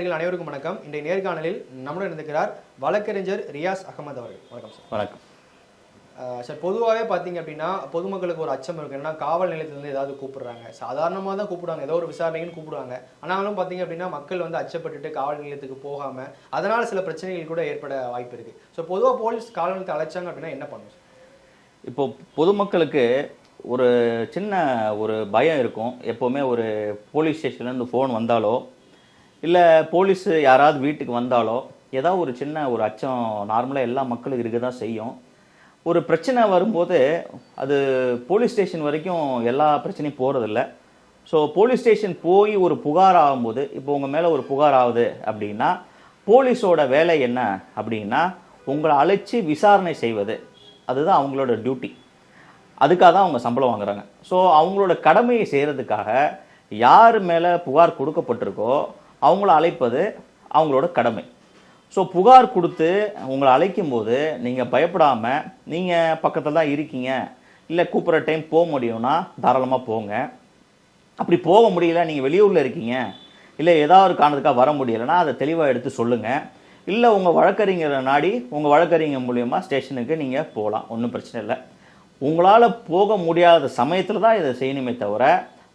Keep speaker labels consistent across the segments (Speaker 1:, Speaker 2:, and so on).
Speaker 1: அனைவருக்கும் வணக்கம். இன்றைய நேர்காணலில் நம்முடன் இருந்திருக்கிறார் வழக்கறிஞர் ரியாஸ் அகமது அவர்கள். வணக்கம் சார்.
Speaker 2: வணக்கம்.
Speaker 1: சார் பொதுவாகவே பார்த்தீங்க அப்படின்னா பொதுமக்களுக்கு ஒரு அச்சம் இருக்கு. என்னன்னா காவல் நிலையத்திலிருந்து ஏதாவது கூப்பிடுறாங்க. சாதாரணமாக தான் கூப்பிடுவாங்க. ஏதோ ஒரு விசாரணைன்னு கூப்பிடுவாங்க. ஆனாலும் பார்த்தீங்க அப்படின்னா மக்கள் வந்து அச்சப்பட்டுட்டு காவல் நிலையத்துக்கு போகாம அதனால சில பிரச்சனைகள் கூட ஏற்பட வாய்ப்பு இருக்கு. ஸோ பொதுவாக போலீஸ் காவல் நிலையத்தை அழைச்சாங்க அப்படின்னா என்ன பண்ணும் சார்?
Speaker 2: இப்போ பொதுமக்களுக்கு ஒரு சின்ன ஒரு பயம் இருக்கும். எப்போவுமே ஒரு போலீஸ் ஸ்டேஷன்லேருந்து ஃபோன் வந்தாலோ இல்லை போலீஸ் யாராவது வீட்டுக்கு வந்தாலோ ஏதாவது ஒரு சின்ன ஒரு அச்சம் நார்மலாக எல்லா மக்களும் இருக்க தான் செய்யும். ஒரு பிரச்சனை வரும்போது அது போலீஸ் ஸ்டேஷன் வரைக்கும் எல்லா பிரச்சனையும் போகிறதில்ல ஸோ போலீஸ் ஸ்டேஷன் போய் ஒரு புகார் ஆகும்போது இப்போ உங்கள் மேலே ஒரு புகார் ஆகுது அப்படின்னா போலீஸோட வேலை என்ன அப்படின்னா உங்களை அழைச்சி விசாரணை செய்வது. அதுதான் அவங்களோட டியூட்டி அதுக்காக தான் அவங்க சம்பளம் வாங்குறாங்க. ஸோ அவங்களோட கடமையை செய்கிறதுக்காக யார் மேலே புகார் கொடுக்கப்பட்டிருக்கோ அவங்கள அழைப்பது அவங்களோட கடமை. ஸோ புகார் கொடுத்து உங்களை அழைக்கும் போது நீங்கள் பயப்படாமல் நீங்கள் பக்கத்தில் தான் இருக்கீங்க இல்லை கூப்பிட்ற டைம் போக முடியும்னா தாராளமாக போங்க. அப்படி போக முடியல நீங்கள் வெளியூரில் இருக்கீங்க இல்லை ஏதாவது ஒரு காரணத்துக்காக வர முடியலைன்னா அதை தெளிவாக எடுத்து சொல்லுங்கள் இல்லை உங்கள் வழக்கறிஞரை நாடி உங்கள் வழக்கறிஞர் மூலியமாக ஸ்டேஷனுக்கு நீங்கள் போகலாம் ஒன்றும் பிரச்சனை இல்லை. உங்களால் போக முடியாத சமயத்தில் தான் இதை செய்யணுமே தவிர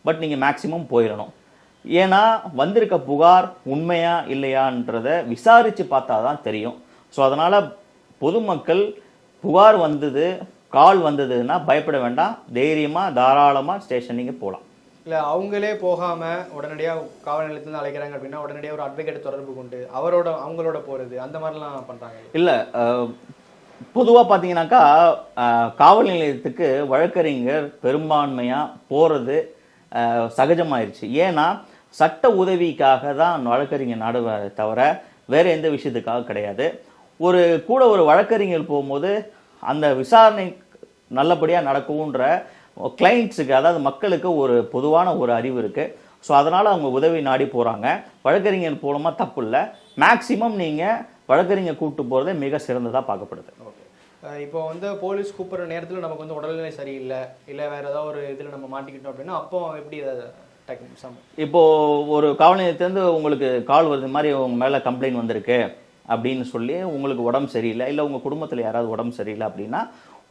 Speaker 2: பட் நீங்கள் மேக்ஸிமம் போயிடணும். ஏன்னா வந்திருக்க புகார் உண்மையா இல்லையான்றதை விசாரித்து பார்த்தா தான் தெரியும். ஸோ அதனால் பொதுமக்கள் புகார் வந்தது கால் வந்ததுன்னா பயப்பட வேண்டாம். தைரியமாக தாராளமாக ஸ்டேஷன் நீங்கள் போகலாம்
Speaker 1: இல்லை அவங்களே போகாம உடனடியாக காவல் நிலையத்திலிருந்து அழைக்கிறாங்க அப்படின்னா உடனடியாக ஒரு அட்வொகேட் தொடர்பு கொண்டு அவரோட அவங்களோட போறது அந்த மாதிரிலாம் பண்றாங்க.
Speaker 2: இல்லை பொதுவாக பார்த்தீங்கன்னாக்கா காவல் நிலையத்துக்கு வழக்கறிஞர் பெரும்பான்மையாக போகிறது சகஜமாயிருச்சு. ஏன்னா சட்ட உதவிக்காக தான் வழக்கறிஞர் நாடுவாரே தவிர வேறு எந்த விஷயத்துக்காக கிடையாது. ஒரு கூட ஒரு வழக்கறிஞர் போகும்போது அந்த விசாரணை நல்லபடியாக நடக்கும்ன்ற கிளைண்ட்ஸுக்கு அதாவது மக்களுக்கு ஒரு பொதுவான ஒரு அறிவு இருக்குது ஸோ அதனால் அவங்க உதவி நாடி போகிறாங்க வழக்கறிஞர் போகணுமா தப்பு இல்லை மேக்சிமம் நீங்கள் வழக்கறிஞர் கூப்பிட்டு போகிறதே மிக சிறந்ததாக பார்க்கப்படுது.
Speaker 1: ஓகே. இப்போ வந்து போலீஸ் கூப்பிட்ற நேரத்தில் நமக்கு வந்து உடல்நிலை சரியில்லை. இல்லை வேறு ஏதாவது ஒரு இதில் நம்ம மாட்டிக்கிட்டோம் அப்படின்னா அப்போ எப்படி அதை
Speaker 2: இப்போ ஒரு காவல் நிலையத்திலேருந்து உங்களுக்கு கால் வருது மாதிரி உங்க மேலே கம்ப்ளைண்ட் வந்திருக்கு அப்படின்னு சொல்லி உங்களுக்கு உடம்பு சரியில்லை இல்லை உங்கள் குடும்பத்தில் யாராவது உடம்பு சரியில்லை அப்படின்னா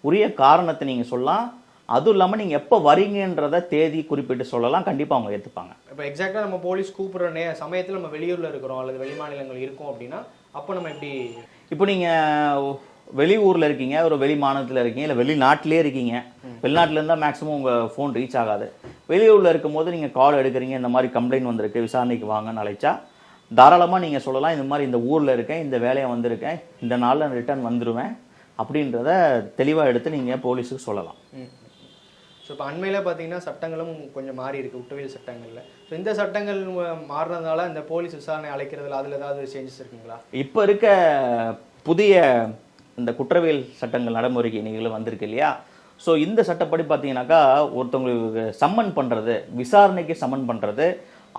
Speaker 2: உரிய காரணத்தை நீங்கள் சொல்லலாம். அதுவும் இல்லாமல் நீங்கள் எப்போ வரீங்கன்றத தேதி குறிப்பிட்டு சொல்லலாம். கண்டிப்பாக அவங்க ஏற்றுப்பாங்க
Speaker 1: இப்போ எக்ஸாக்டாக நம்ம போலீஸ் கூப்பிடுற நே சமயத்தில் நம்ம வெளியூரில் இருக்கிறோம் அல்லது வெளிமாநிலங்கள் இருக்கோம் அப்படின்னா அப்போ நம்ம எப்படி
Speaker 2: இப்போ நீங்கள் வெளியூரில் இருக்கீங்க ஒரு வெளி மாநிலத்தில் இருக்கீங்க இல்லை வெளிநாட்டிலே இருக்கீங்க வெளிநாட்டில் இருந்தால் மேக்ஸிமம் உங்கள் ஃபோன் ரீச் ஆகாது. வெளியூரில் இருக்கும்போது நீங்கள் கால் எடுக்கிறீங்க இந்த மாதிரி கம்ப்ளைண்ட் வந்திருக்கு விசாரணைக்கு வாங்கன்னு அழைச்சா தாராளமாக நீங்கள் சொல்லலாம் இந்த மாதிரி இந்த ஊரில் இருக்கேன் இந்த வேலையை வந்திருக்கேன் இந்த நாளில் ரிட்டர்ன் வந்துடுவேன் அப்படின்றத தெளிவாக எடுத்து நீங்கள் போலீஸுக்கு சொல்லலாம்.
Speaker 1: ஸோ இப்போ அண்மையில் பார்த்தீங்கன்னா சட்டங்களும் கொஞ்சம் மாறி இருக்கு குற்றவியல் சட்டங்களில். ஸோ இந்த சட்டங்கள் ம- மாறுனதுனால இந்த போலீஸ் விசாரணை அழைக்கிறதுல அதில் ஏதாவது சேஞ்சஸ் இருக்குங்களா?
Speaker 2: இப்போ இருக்க புதிய இந்த குற்றவியல் சட்டங்கள் நடைமுறைக்கு இன்னைக்கு வந்திருக்கு இல்லையா? ஸோ இந்த சட்டப்படி பார்த்தீங்கன்னாக்கா ஒருத்தவங்களுக்கு சம்மன் பண்ணுறது விசாரணைக்கு சம்மன் பண்ணுறது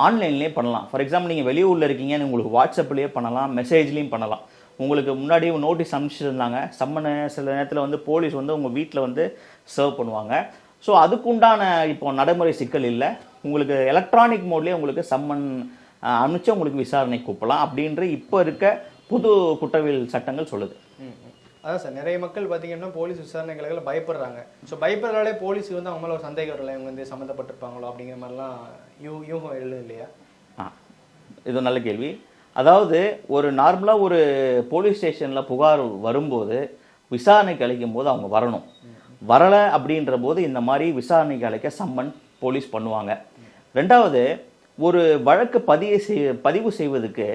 Speaker 2: ஆன்லைன்லேயே பண்ணலாம். ஃபார் எக்ஸாம்பிள் நீங்கள் வெளியூரில் இருக்கீங்கன்னு உங்களுக்கு வாட்ஸ்அப்லேயே பண்ணலாம் மெசேஜ்லேயும் பண்ணலாம். உங்களுக்கு முன்னாடி நோட்டீஸ் அனுப்பிச்சிருந்தாங்க சம்மனை சில நேரத்தில் வந்து போலீஸ் வந்து உங்கள் வீட்டில் வந்து சர்வ் பண்ணுவாங்க. ஸோ அதுக்குண்டான இப்போ நடைமுறை சிக்கல் இல்லை. உங்களுக்கு எலக்ட்ரானிக் மோட்லேயே உங்களுக்கு சம்மன் அனுப்பிச்சு உங்களுக்கு விசாரணை கூப்பிடலாம் அப்படின்ற இப்போ இருக்க புது குற்றவியல் சட்டங்கள் சொல்லுது.
Speaker 1: ம். அதான் சார் நிறைய மக்கள் பார்த்தீங்கன்னா போலீஸ் விசாரணைகளுக்கு பயப்படுறாங்க. ஸோ பயப்படுறாலே போலீஸ் வந்து அவங்க மேலே ஒரு சந்தேகம் வரல இவங்க வந்து சம்மந்தப்பட்டிருப்பாங்களோ அப்படிங்கிற மாதிரிலாம் யூ யூகம் எழுது இல்லையா?
Speaker 2: ஆ இது நல்ல கேள்வி. அதாவது ஒரு நார்மலாக ஒரு போலீஸ் ஸ்டேஷனில் புகார் வரும்போது விசாரணைக்கு அழைக்கும் போது அவங்க வரணும். வரலை அப்படின்ற போது இந்த மாதிரி விசாரணைக்கு அழைக்க சம்மன் போலீஸ் பண்ணுவாங்க. ரெண்டாவது ஒரு வழக்கு பதிவு செய் பதிவு செய்வதுக்கு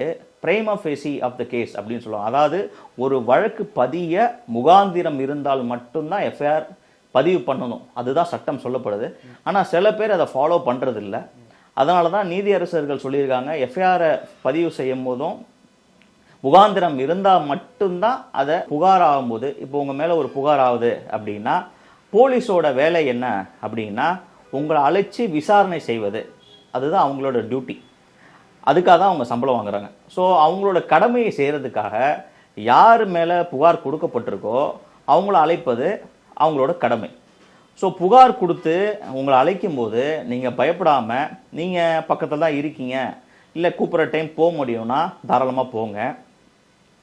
Speaker 2: prima facie of the case அப்படின்னு சொல்லுவாங்க. அதாவது ஒரு வழக்கு பதிய முகாந்திரம் இருந்தால் மட்டும்தான் எஃப்ஐஆர் பதிவு பண்ணணும். அதுதான் சட்டம் சொல்லப்படுது. ஆனால் சில பேர் அதை ஃபாலோ பண்ணுறதில்ல அதனால தான் நீதியரசர்கள் சொல்லியிருக்காங்க எஃப்ஐஆரை பதிவு செய்யும் போதும் முகாந்திரம் இருந்தால் மட்டும்தான் அதை புகார் ஆகும்போது இப்போ உங்கள் மேலே ஒரு புகார் ஆகுது அப்படின்னா போலீஸோட வேலை என்ன அப்படின்னா உங்களை அழைச்சி விசாரணை செய்வது. அதுதான் அவங்களோட டியூட்டி அதுக்காக தான் அவங்க சம்பளம் வாங்குறாங்க. ஸோ அவங்களோட கடமையை செய்கிறதுக்காக யார் மேலே புகார் கொடுக்கப்பட்டிருக்கோ அவங்கள அழைப்பது அவங்களோட கடமை. ஸோ புகார் கொடுத்து உங்களை அழைக்கும் போது நீங்கள் பயப்படாமல் நீங்கள் பக்கத்தில் தான் இருக்கீங்க இல்லை கூப்பிட்ற டைம் போக முடியும்னா தாராளமாக போங்க.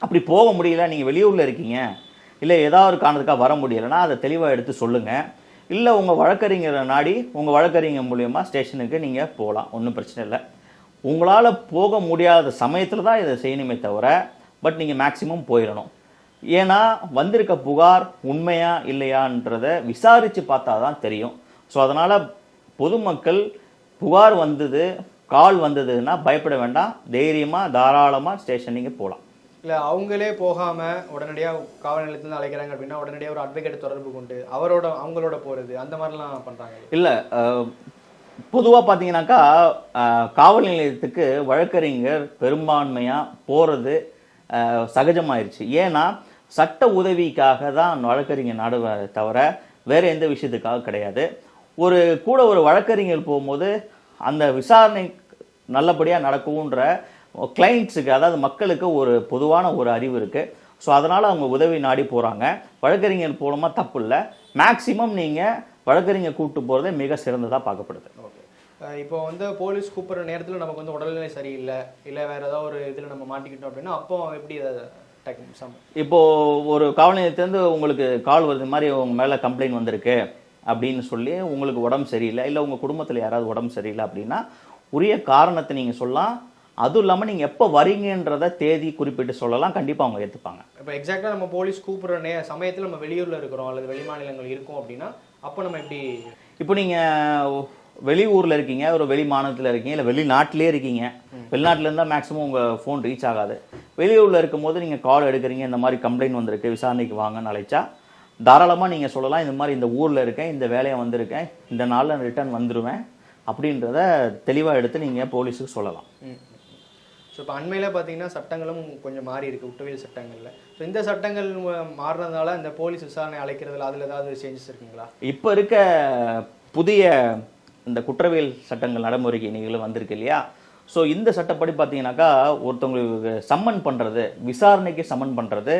Speaker 2: அப்படி போக முடியல நீங்கள் வெளியூரில் இருக்கீங்க இல்லை ஏதாவது ஒரு காரணத்துக்காக வர முடியலைன்னா அதை தெளிவாக எடுத்து சொல்லுங்கள் இல்லை உங்கள் வழக்கறிஞரை நாடி உங்கள் வழக்கறிஞர் மூலயமா ஸ்டேஷனுக்கு நீங்கள் போகலாம் ஒன்றும் பிரச்சனை இல்லை. உங்களால் போக முடியாத சமயத்தில் தான் இதை செய்யணுமே தவிர பட் நீங்கள் மேக்ஸிமம் போயிடணும். ஏன்னா வந்திருக்க புகார் உண்மையா இல்லையான்றதை விசாரித்து பார்த்தா தான் தெரியும். ஸோ அதனால் பொதுமக்கள் புகார் வந்தது கால் வந்ததுன்னா பயப்பட வேண்டாம். தைரியமாக தாராளமாக ஸ்டேஷன் நீங்கள் போகலாம்
Speaker 1: இல்ல அவங்களே போகாம உடனடியா காவல் நிலையத்துல அழைக்கிறாங்க அப்படின்னா உடனடியா ஒரு அட்வொகேட் தொடர்பு கொண்டு அவரோட அவங்களோட போறது அந்த மாதிரிலாம் பண்றாங்க.
Speaker 2: இல்லை பொதுவாக பார்த்தீங்கன்னாக்கா காவல் நிலையத்துக்கு வழக்கறிஞர் பெரும்பான்மையாக போகிறது சகஜமாயிருச்சு. ஏன்னா சட்ட உதவிக்காக தான் வழக்கறிஞர் நாடுவாரே தவிர வேறு எந்த விஷயத்துக்காக கிடையாது. ஒரு கூட ஒரு வழக்கறிஞர் போகும்போது அந்த விசாரணை நல்லபடியாக நடக்கும்ன்ற கிளைண்ட்ஸுக்கு அதாவது மக்களுக்கு ஒரு பொதுவான ஒரு அறிவு இருக்குது ஸோ அதனால் அவங்க உதவி நாடி போகிறாங்க வழக்கறிஞர் போகணுமா தப்பு இல்லை. மேக்சிமம் நீங்கள் வழக்கறிஞர் கூப்பிட்டு போகிறதே மிக சிறந்ததாக பார்க்கப்படுது.
Speaker 1: ஓகே. இப்போ வந்து போலீஸ் கூப்பிடுற நேரத்துல நமக்கு வந்து உடல்நிலை சரியில்லை இல்ல வேற ஏதாவது ஒரு இதுல நம்ம மாட்டிக்கிட்டோம் அப்படின்னா அப்போ எப்படி
Speaker 2: இப்போ ஒரு காவல் நிலையத்திலேருந்து உங்களுக்கு கால் வருது மாதிரி உங்க மேலே கம்ப்ளைண்ட் வந்திருக்கு அப்படின்னு சொல்லி உங்களுக்கு உடம்பு சரியில்லை இல்லை உங்கள் குடும்பத்தில் யாராவது உடம்பு சரியில்லை அப்படின்னா உரிய காரணத்தை நீங்கள் சொல்லலாம். அதுவும் இல்லாமல் நீங்கள் எப்போ வரீங்கன்றத தேதி குறிப்பிட்டு சொல்லலாம் கண்டிப்பாக அவங்க ஏற்றுப்பாங்க
Speaker 1: இப்போ எக்ஸாக்டா நம்ம போலீஸ் கூப்பிடுற நே சமயத்துல நம்ம வெளியூர்ல இருக்கிறோம் அல்லது வெளி மாநிலங்கள் இருக்கோம் அப்படின்னா அப்போ நம்ம எப்படி
Speaker 2: இப்போ நீங்கள் வெளியூரில் இருக்கீங்க ஒரு வெளி மாநிலத்தில் இருக்கீங்க இல்லை வெளிநாட்டிலே இருக்கீங்க வெளிநாட்டில் இருந்தால் மேக்ஸிமம் உங்கள் ஃபோன் ரீச் ஆகாது. வெளியூரில் இருக்கும்போது நீங்கள் கால் எடுக்கிறீங்க இந்த மாதிரி கம்ப்ளைண்ட் வந்திருக்கு விசாரணைக்கு வாங்கன்னு அழைச்சா தாராளமாக நீங்கள் சொல்லலாம் இந்த மாதிரி இந்த ஊரில் இருக்கேன் இந்த வேலையை வந்திருக்கேன் இந்த நாளில் ரிட்டர்ன் வந்துடுவேன் அப்படின்றத தெளிவாக எடுத்து நீங்கள் போலீஸுக்கு சொல்லலாம்.
Speaker 1: ஸோ இப்போ அண்மையில் பார்த்தீங்கன்னா சட்டங்களும் கொஞ்சம் மாறி இருக்குது குற்றவியல் சட்டங்களில். ஸோ இந்த சட்டங்கள் மாறினதுனால இந்த போலீஸ் விசாரணை அழைக்கிறதுல அதில் ஏதாவது சேஞ்சஸ் இருக்குங்களா?
Speaker 2: இப்போ இருக்க புதிய இந்த குற்றவியல் சட்டங்கள் நடைமுறைக்கு நீங்களும் வந்திருக்கு இல்லையா? ஸோ இந்த சட்டப்படி பார்த்தீங்கன்னாக்கா ஒருத்தவங்களுக்கு சம்மன் பண்ணுறது விசாரணைக்கு சம்மன் பண்ணுறது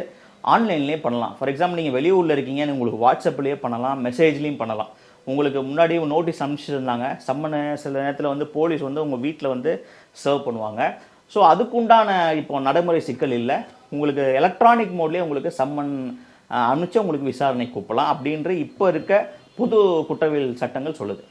Speaker 2: ஆன்லைன்லேயே பண்ணலாம். ஃபார் எக்ஸாம்பிள் நீங்கள் வெளியூரில் இருக்கீங்கன்னு உங்களுக்கு வாட்ஸ்அப்லேயே பண்ணலாம் மெசேஜ்லேயும் பண்ணலாம். உங்களுக்கு முன்னாடி நோட்டீஸ் அனுப்பிச்சிருந்தாங்க சம்மனை சில நேரத்தில் வந்து போலீஸ் வந்து உங்கள் வீட்டில் வந்து சர்வ் பண்ணுவாங்க. ஸோ அதுக்குண்டான இப்போ நடைமுறை சிக்கல் இல்லை. உங்களுக்கு எலக்ட்ரானிக் மோட்லேயே உங்களுக்கு சம்மன் அனுப்பிச்சு உங்களுக்கு விசாரணை கூப்பிடலாம் அப்படின்ற இப்போ இருக்க புது குற்றவியல் சட்டங்கள் சொல்லுது.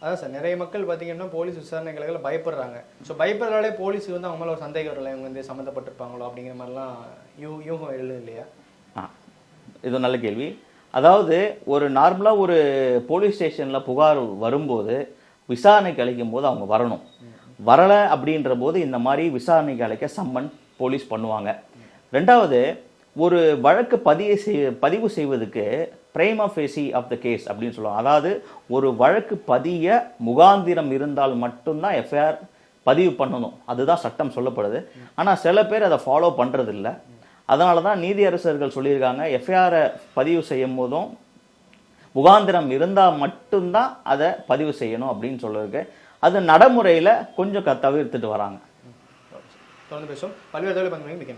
Speaker 1: அதான் சார் நிறைய மக்கள் பார்த்தீங்கன்னா போலீஸ் விசாரணைகளுக்கு பயப்படுறாங்க. ஸோ பயப்படுறதாலே போலீஸுக்கு வந்து அவங்க மேலே ஒரு சந்தேகம் வரல இவங்க வந்து சம்மந்தப்பட்டிருப்பாங்களோ அப்படிங்கிற மாதிரிலாம் யூ யூகம் எழுது இல்லையா?
Speaker 2: ஆ இது நல்ல கேள்வி. அதாவது ஒரு நார்மலாக ஒரு போலீஸ் ஸ்டேஷனில் புகார் வரும்போது விசாரணைக்கு அழைக்கும் போது அவங்க வரணும். வரலை அப்படின்ற போது இந்த மாதிரி விசாரணைக்கு அழைக்க சம்மன் போலீஸ் பண்ணுவாங்க. ரெண்டாவது ஒரு வழக்கு பதிவு செய் பதிவு செய்வதுக்கு prima facie of the case அப்படின்னு சொல்லுவாங்க. அதாவது ஒரு வழக்கு பதிய முகாந்திரம் இருந்தால் மட்டும்தான் எஃப்ஐஆர் பதிவு பண்ணணும். அதுதான் சட்டம் சொல்லப்படுது. ஆனால் சில பேர் அதை ஃபாலோ பண்ணுறதில்ல அதனால தான் நீதியரசர்கள் சொல்லியிருக்காங்க எஃப்ஐஆரை பதிவு செய்யும் போதும் முகாந்திரம் இருந்தால் மட்டும்தான் அதை பதிவு செய்யணும் அப்படின்னு சொல்லியிருக்கு. அது நடைமுறையில் கொஞ்சம் க தவிர்த்துட்டு வராங்க
Speaker 1: தொடர்ந்து பேசுவோம் பல்வேறு தகவல் பங்கு மிக்க